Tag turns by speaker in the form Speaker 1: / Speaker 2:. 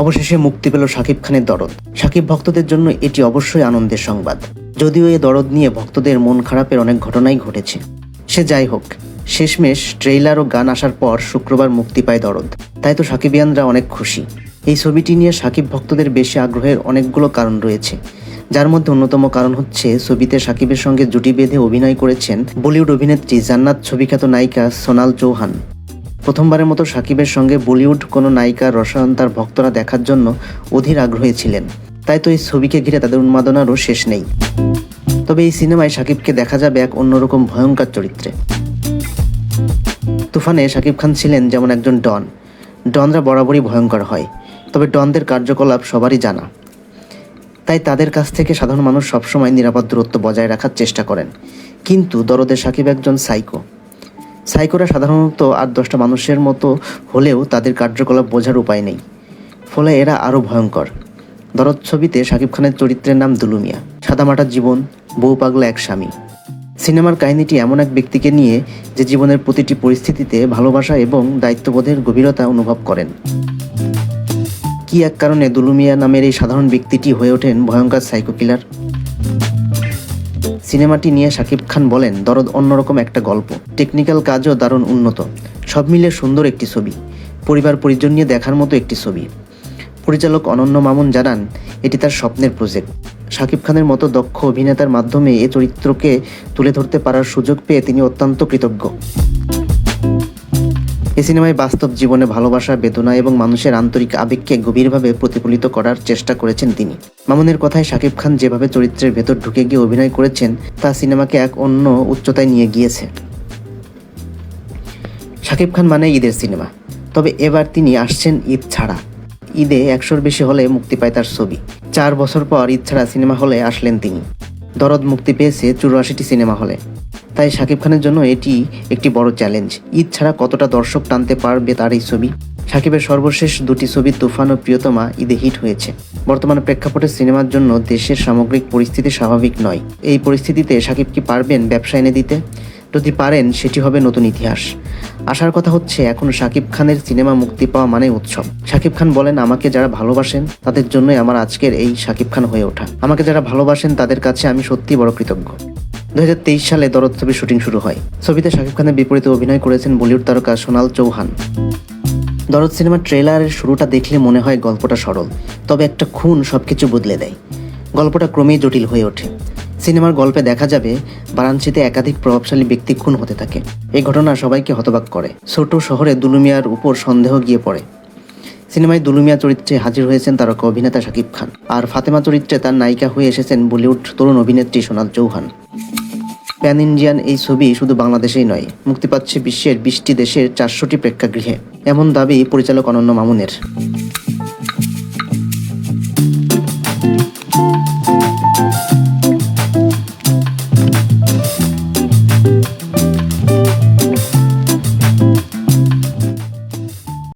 Speaker 1: অবশেষে মুক্তি পেল শাকিব খানের দরদ। শাকিব ভক্তদের জন্য এটি অবশ্যই আনন্দের সংবাদ। যদিও এ দরদ নিয়ে ভক্তদের মন খারাপের অনেক ঘটনাই ঘটেছে। সে যাই হোক, শেষমেশ ট্রেইলার ও গান আসার পর শুক্রবার মুক্তি পায় দরদ। তাই তো সাকিবিয়ানরা অনেক খুশি। এই ছবিটি নিয়ে সাকিব ভক্তদের বেশি আগ্রহের অনেকগুলো কারণ রয়েছে। যার মধ্যে অন্যতম কারণ হচ্ছে, ছবিতে সাকিবের সঙ্গে জুটি বেঁধে অভিনয় করেছেন বলিউড অভিনেত্রী জান্নাত ছবিখ্যাত নায়িকা সোনাল চৌহান। প্রথমবারের মতো সাকিবের সঙ্গে বলিউড কোনো নায়িকার রসায়ন তার ভক্তরা দেখার জন্য অধীর আগ্রহী ছিলেন। তাই তো এই ছবিকে ঘিরে তাদের উন্মাদনারও শেষ নেই। তবে এই সিনেমায় সাকিবকে দেখা যাবে এক অন্যরকম ভয়ঙ্কর চরিত্রে। তুফানে সাকিব খান ছিলেন যেমন একজন ডন। ডনরা বরাবরই ভয়ঙ্কর হয়, তবে ডনদের কার্যকলাপ সবারই জানা। তাই তাদের কাছ থেকে সাধারণ মানুষ সবসময় নিরাপদ দূরত্ব বজায় রাখার চেষ্টা করেন। কিন্তু দরদের সাকিব একজন সাইকো। সাইকোরা সাধারণত আট দশটা মানুষের মতো হলেও তাদের কার্যকলাপ বোঝার উপায় নেই। ফলে এরা আরও ভয়ঙ্কর। দরদ ছবিতে শাকিব খানের চরিত্রের নাম দুলুমিয়া। সাদামাটা জীবন, বউ পাগলা এক স্বামী। সিনেমার কাহিনীটি এমন এক ব্যক্তিকে নিয়ে যে জীবনের প্রতিটি পরিস্থিতিতে ভালোবাসা এবং দায়িত্ববোধের গভীরতা অনুভব করেন। কি এক কারণে দুলুমিয়া নামের এই সাধারণ ব্যক্তিটি হয়ে ওঠেন ভয়ঙ্কর সাইকো কিলার? সিনেমাটি নিয়ে শাকিব খান বলেন, দরদ অন্যরকম একটা গল্প। টেকনিক্যাল কাজও দারুণ উন্নত। সব মিলে সুন্দর একটি ছবি। পরিবার পরিজন নিয়ে দেখার মতো একটি ছবি। পরিচালক অনন্য মামুন জানান, এটি তার স্বপ্নের প্রজেক্ট শাকিব খানের মতো দক্ষ অভিনেতার মাধ্যমে এ চরিত্রকে তুলে ধরতে পারার সুযোগ পেয়ে তিনি অত্যন্ত কৃতজ্ঞ। এই সিনেমায় বাস্তব জীবনে ভালোবাসা, বেদনা এবং মানুষের আন্তরিক আবেগকে গভীরভাবে প্রতিফলিত করার চেষ্টা করেছেন তিনি। মামুনের কথায় শাকিব খান যেভাবে চরিত্রের ভেতর ঢুকে গিয়ে অভিনয় করেছেন, তা সিনেমাকে এক অন্য উচ্চতায় নিয়ে গিয়েছে। শাকিব খান মানে ঈদের সিনেমা। তবে এবার তিনি আসছেন ঈদ ছাড়া। ঈদে একশোর বেশি হলে মুক্তি পায় তার ছবি। চার বছর পর ঈদ ছাড়া সিনেমা হলে আসলেন তিনি। দরদ মুক্তি পেয়েছে চুরাশিটি সিনেমা হলে। তাই শাকিব খানের জন্য এটি একটি বড় চ্যালেঞ্জ ঈদ ছাড়া কতটা দর্শক টানতে পারবে তার এই ছবি? শাকিবের সর্বশেষ দুটি ছবি তুফান ও প্রিয়তমা ঈদে হিট হয়েছে। বর্তমানে প্রেক্ষাপটে সিনেমার জন্য দেশের সামগ্রিক পরিস্থিতি স্বাভাবিক নয়। এই পরিস্থিতিতে শাকিব কি পারবেন ব্যবসা এনে দিতে? যদি পারেন, সেটি হবে নতুন ইতিহাস। আসার কথা হচ্ছে, এখন শাকিব খানের সিনেমা মুক্তি পাওয়া মানে উৎসব। শাকিব খান বলেন, আমাকে যারা ভালোবাসেন, তাদের জন্যই আমার আজকের এই শাকিব খান হয়ে ওঠা। আমাকে যারা ভালোবাসেন, তাদের কাছে আমি সত্যি বড় কৃতজ্ঞ। দু হাজার তেইশ সালে দরদ ছবির শুটিং শুরু হয়। ছবিতে শাকিব খানের বিপরীতে অভিনয় করেছেন বলিউড তারকা সোনাল চৌহান। দরদ সিনেমার ট্রেলারের শুরুটা দেখলে মনে হয় গল্পটা সরল, তবে একটা খুন সবকিছু বদলে দেয়। গল্পটা ক্রমেই জটিল হয়ে ওঠে। সিনেমার গল্পে দেখা যাবে, বারাণসীতে একাধিক প্রভাবশালী ব্যক্তি খুন হতে থাকে। এই ঘটনা সবাইকে হতবাক করে। ছোট শহরে দুলুমিয়ার উপর সন্দেহ গিয়ে পড়ে। সিনেমায় দুলুমিয়া চরিত্রে হাজির হয়েছেন তারকা অভিনেতা শাকিব খান। আর ফাতেমা চরিত্রে তার নায়িকা হয়ে এসেছেন বলিউড তরুণ অভিনেত্রী সোনাল চৌহান। প্যান ইন্ডিয়ান এই ছবি শুধু বাংলাদেশেই নয়, মুক্তি পাচ্ছে বিশ্বের বিশটি দেশের চারশোটি প্রেক্ষাগৃহে। এমন দাবি পরিচালক অনন্য মামুনের।